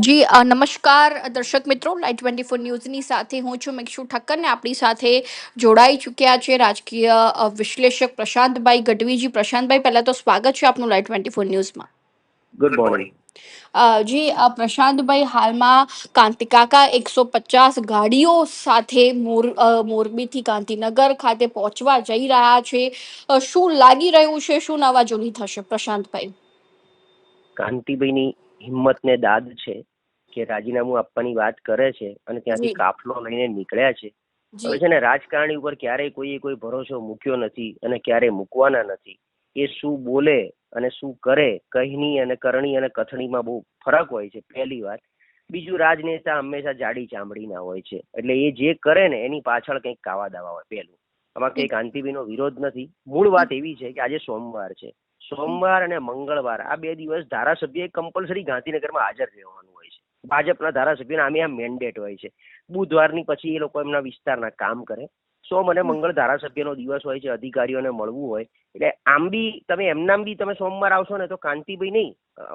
જી અ, નમસ્કાર દર્શક મિત્રો. લાઈટ ટ્વેન્ટી ફોર ન્યૂઝની સાથે હું છું મિક્ષુ ઠક્કર ને આપણી સાથે જોડાઈ ચૂક્યા છે રાજકીય અ, વિશ્લેષક પ્રશાંતભાઈ ગઢવીજી. પ્રશાંતભાઈ પહેલા તો સ્વાગત છે આપનું લાઈટ ટ્વેન્ટી ફોર ન્યૂઝમાં. ગુડ મોર્નિંગ અ, જી અ, પ્રશાંતભાઈ હાલમાં કાંતિકાકા એકસો પચાસ ગાડીઓ સાથે મોર અ, મોરબીથી ગાંધીનગર ખાતે પહોંચવા જઈ રહ્યા છે. અ, શું લાગી રહ્યું છે? શું નવાજૂની થશે? પ્રશાંતભાઈ. કાંતિભાઈની હિંમત ને દાદ છે. કે રાજીનામું આપવાની વાત કરે છે અને ત્યાંથી કાફલો લઈને નીકળ્યા છે. હવે છે ને રાજકારણી ઉપર ક્યારેય કોઈએ કોઈ ભરોસો મૂક્યો નથી અને ક્યારેય મૂકવાના નથી. એ શું બોલે અને શું કરે કહીની અને કરણી અને કથણીમાં બહુ ફરક હોય છે પહેલી વાત. બીજું રાજનેતા હંમેશા જાડી ચામડીના હોય છે. એટલે એ જે કરે ને એની પાછળ કંઈક કાવા દાવા હોય પહેલું. આમાં કંઈ કાંતિભાઈનો વિરોધ નથી. મૂળ વાત એવી છે કે આજે સોમવાર છે. સોમવાર અને મંગળવાર આ બે દિવસ ધારાસભ્ય કમ્પલસરી ગાંધીનગરમાં હાજર રહેવાનું. ભાજપના ધારાસભ્યોને આમે આ મેન્ડેટ હોય છે. બુધવારની પછી એ લોકો એમના વિસ્તારના કામ કરે. સોમ અને મંગળ ધારાસભ્યનો દિવસ હોય છે અધિકારીઓને મળવું હોય. એટલે આમ બી તમે એમનામ બી તમે સોમવાર આવશો ને તો કાંતિભાઈ નહીં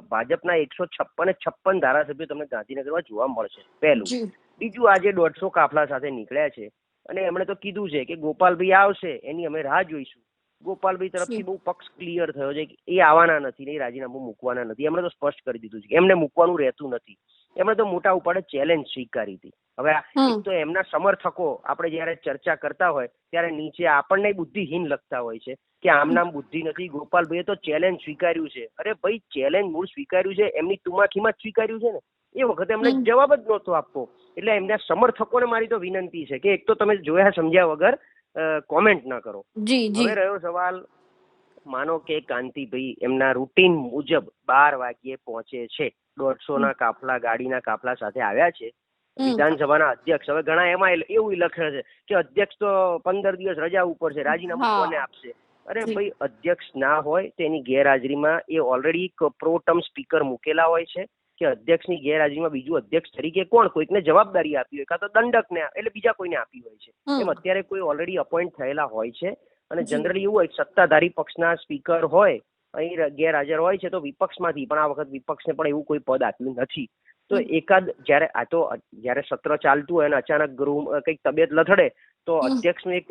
ભાજપના એકસો છપ્પન છપ્પન ધારાસભ્યો તમને ગાંધીનગરમાં જોવા મળશે પહેલું. બીજું આજે દોઢસો કાફલા સાથે નીકળ્યા છે. અને એમણે તો કીધું છે કે ગોપાલભાઈ આવશે એની અમે રાહ જોઈશું. ગોપાલભાઈ તરફથી બહુ પક્ષ ક્લિયર થયો છે કે એ આવવાના નથી ને રાજીનામું મૂકવાના નથી. એમણે તો સ્પષ્ટ કરી દીધું છે એમને મૂકવાનું રહેતું નથી. એમણે તો મોટા ઉપાડે ચેલેન્જ સ્વીકારી હતી. હવે તો એમના સમર્થકો આપણે જયારે ચર્ચા કરતા હોય ત્યારે નીચે આપણને બુદ્ધિહીન લગતા હોય છે કે આમ નામ બુદ્ધિ નથી. ગોપાલભાઈએ તો ચેલેન્જ સ્વીકાર્યું છે. અરે ભાઈ ચેલેન્જ મૂળ સ્વીકાર્યું છે એમની તુમાખીમાં જ સ્વીકાર્યું છે ને? એ વખતે એમને જવાબ જ નહોતો આપવો. એટલે એમના સમર્થકોને મારી તો વિનંતી છે કે એક તો તમે જોયા સમજ્યા વગર કોમેન્ટ ના કરો. હવે રહ્યો સવાલ માનો કે કાંતિભાઈ એમના રૂટીન મુજબ બાર વાગ્યે પહોંચે છે. દોઢસો ના કાફલા ગાડીના કાફલા સાથે આવ્યા છે. વિધાનસભાના અધ્યક્ષ હવે ઘણા એમાં એવું લખે છે કે અધ્યક્ષ તો પંદર દિવસ રજા ઉપર છે રાજીનામું કોને આપશે? અરે ભાઈ અધ્યક્ષ ના હોય તેની ગેરહાજરીમાં એ ઓલરેડી પ્રો ટર્મ સ્પીકર મૂકેલા હોય છે કે અધ્યક્ષની ગેરહાજરીમાં બીજું અધ્યક્ષ તરીકે કોણ? કોઈકને જવાબદારી આપી હોય કાં તો દંડકને એટલે બીજા કોઈને આપી હોય છે. એમ અત્યારે કોઈ ઓલરેડી અપોઇન્ટ થયેલા હોય છે. અને જનરલી એવું હોય સત્તાધારી પક્ષના સ્પીકર હોય અહીં ગેરહાજર હોય છે તો વિપક્ષમાંથી પણ આ વખત વિપક્ષને પણ એવું કોઈ પદ આપ્યું નથી. તો એકાદ જ્યારે આ તો જ્યારે સત્ર ચાલતું હોય અને અચાનક ગૃહ કંઈક તબિયત લથડે તો. અધ્યક્ષનું એક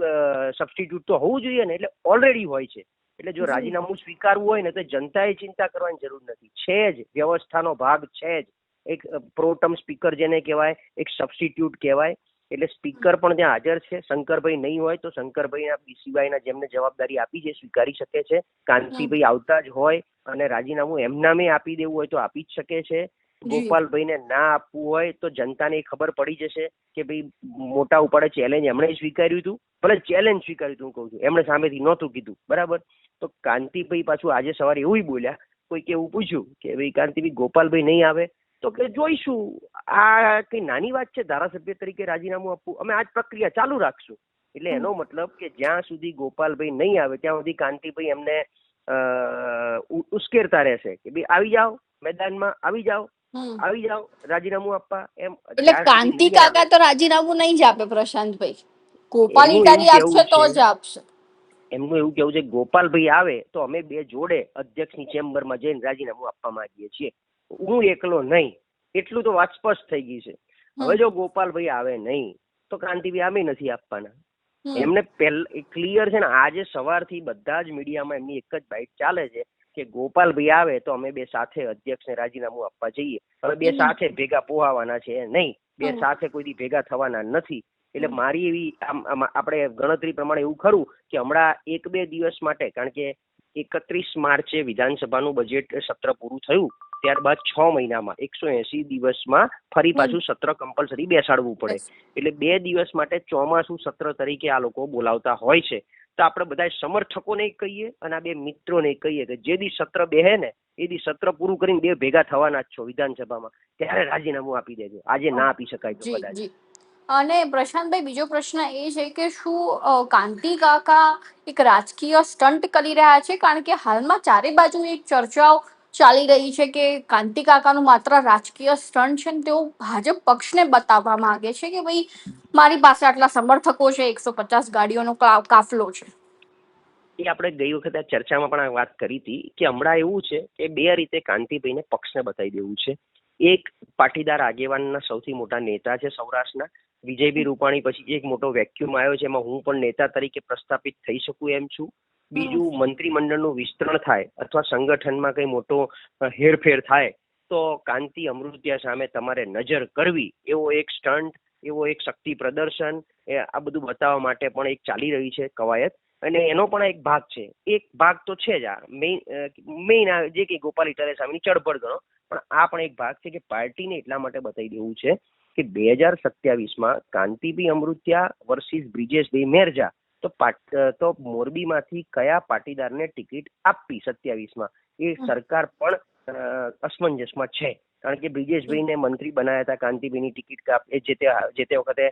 સબસ્ટિટ્યુટ તો હોવું જોઈએ ને એટલે ઓલરેડી હોય છે. એટલે જો રાજીનામું સ્વીકારવું હોય ને તો જનતાએ ચિંતા કરવાની જરૂર નથી. છે જ વ્યવસ્થાનો ભાગ છે જ. એક પ્રોટમ સ્પીકર જેને કહેવાય એક સબસ્ટિટ્યુટ કહેવાય. એટલે સ્પીકર પણ ત્યાં હાજર છે. શંકરભાઈ નહીં હોય તો શંકરભાઈના બીસીવાયના જેમને જવાબદારી આપી છે સ્વીકારી શકે છે. કાંતિભાઈ આવતા જ હોય અને રાજીનામું એમનામે આપી દેવું હોય તો આપી જ શકે છે. ગોપાલભાઈને ના આપવું હોય તો જનતાને એ ખબર પડી જશે કે ભાઈ મોટા ઉપાડે ચેલેન્જ એમણે સ્વીકાર્યું હતું. ભલે ચેલેન્જ સ્વીકાર્યું હતું હું કહું છું એમણે સામેથી નહોતું કીધું. બરાબર? તો કાંતિભાઈ પાછું આજે સવારે એવું બોલ્યા કોઈક એવું પૂછ્યું કે ભાઈ કાંતિભાઈ ગોપાલભાઈ નહીં આવે? તો કે જોઈશું. આ કઈ નાની વાત છે ધારાસભ્ય તરીકે રાજીનામું આપવું. અમે આ જ પ્રક્રિયા ચાલુ રાખશું. એટલે એનો મતલબ કે જ્યાં સુધી ગોપાલભાઈ નહીં આવે ત્યાં સુધી કાંતિભાઈ એમને ઉશ્કેરતા રહેશે કે ભાઈ આવી જાઓ મેદાનમાં આવી જાઓ આવી જાઓ રાજીનામું આપવા. એમ એટલે કાંતિ કાકા તો રાજીનામું નહીં જ આપે પ્રશાંતભાઈ. ગોપાલ એનું આપશે તો જ આપશે. એમનું એવું કેવું છે ગોપાલભાઈ આવે તો અમે બે જોડે અધ્યક્ષની ચેમ્બરમાં જઈને રાજીનામું આપવા માંગીએ છીએ. હું એકલો નહીં. એટલું તો વાત સ્પષ્ટ થઈ ગઈ છે. હવે જો ગોપાલભાઈ આવે નહીં તો કાંતિભાઈ આમે નથી આપવાના. એમને પહેલ ક્લિયર છે ને આજે સવારથી બધા જ મીડિયામાં એમની એક જ બાઇટ ચાલે છે કે ગોપાલભાઈ આવે તો અમે બે સાથે અધ્યક્ષને રાજીનામું આપવા જઈએ. હવે બે સાથે ભેગા પોહાવાના છે નહીં. બે સાથે કોઈ દી ભેગા થવાના નથી. એટલે મારી એવી આપણે ગણતરી પ્રમાણે એવું ખરું કે હમણાં એક બે દિવસ માટે કારણ કે એકત્રીસ માર્ચે વિધાનસભાનું બજેટ સત્ર પૂરું થયું. ત્યારબાદ છ મહિનામાં એકસો એસી દિવસમાં ફરી. પાછું સત્ર કમ્પલસરી બેસાડવું પડે. એટલે બે દિવસ માટે ચોમાસું સત્ર તરીકે આ લોકો બોલાવતા હોય છે. તો આપણે બધા સમર્થકોને કહીએ અને આ બે મિત્રોને કહીએ કે જે દી સત્ર બેહે ને એ દી સત્ર પૂરું કરીને બે ભેગા થવાના જ છો વિધાનસભામાં. ત્યારે રાજીનામું આપી દેજો. આજે ના આપી શકાય તો કદાચ. અને પ્રશાંતભાઈ બીજો પ્રશ્ન એ છે કે શું કાંતિ કાકા એક રાજકીય સ્ટન્ટ કરી રહ્યા છે? કારણ કે હાલમાં ચારે બાજુ એક ચર્ચાઓ ચાલી રહી છે કે કાંતિ કાકાનું માત્ર રાજકીય સ્ટન્ટ છે તેઓ ભાજપ પક્ષને બતાવવા માંગે છે કે ભાઈ, મારી પાસે આટલા સમર્થકો છે, એકસો પચાસ ગાડીઓનો કાફલો છે. એ આપણે ગઈ વખતે આ ચર્ચામાં પણ વાત કરી હતી કે હમણાં એવું છે કે બે રીતે કાંતિભાઈને પક્ષને બતાવી દેવું છે. એક પાટીદાર આગેવાનના સૌથી મોટા નેતા છે સૌરાષ્ટ્રના વિજયભાઈ રૂપાણી પછી એક મોટો વેક્યુમ આવ્યો છે, એમાં હું પણ નેતા તરીકે પ્રસ્થાપિત થઈ શકું એમ છું. બીજું મંત્રીમંડળનું વિસ્તરણ થાય અથવા સંગઠનમાં કઈ મોટો હેરફેર થાય તો કાંતિ અમૃત્યા સામે તમારે નજર કરવી. એવો એક સ્ટન્ટ એવો એક શક્તિ પ્રદર્શન એ આ બધું બતાવવા માટે પણ એક ચાલી રહી છે કવાયત. અને એનો પણ એક ભાગ છે. એક ભાગ તો છે જ આ. મેઇન મેઇન આ જે કે ગોપાલ ઇટાલિયા સામેની ચળબળ ગણો. પણ આ પણ એક ભાગ છે કે પાર્ટીને એટલા માટે બતાવી દેવું છે કે બે હજાર સત્યાવીસમાં કાંતિબી અમૃત્યા વર્સિસ બ્રિજેશભાઈ મેરજા તો પાટ તો મોરબીમાંથી કયા પાટીદારને ટિકિટ આપવી સત્યાવીસમાં? એ સરકાર પણ અસમંજસમાં છે. કારણ કે બ્રિજેશભાઈને મંત્રી બનાયા હતા કાંતિબીની ટિકિટ કાપ એ જે તે જે તે વખતે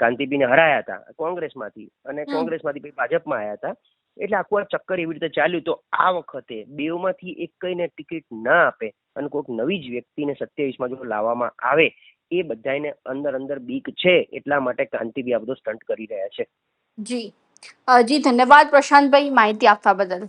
કાંતિબીને હરાયા હતા કોંગ્રેસમાંથી. અને કોંગ્રેસમાંથી પછી ભાજપમાં આવ્યા હતા. એટલે આખું આ ચક્કર એવી રીતે ચાલ્યું તો આ વખતે બેમાંથી એક કઈને ટિકિટ ના આપે અને કોઈક નવી જ વ્યક્તિને સત્યાવીસમાં જો લાવવામાં આવે એ બધાને અંદર અંદર બીક છે એટલા માટે કાંતિબી આ બધો સ્ટન્ટ કરી રહ્યા છે. જી. જી ધન્યવાદ પ્રશાંતભાઈ માહિતી આપવા બદલ.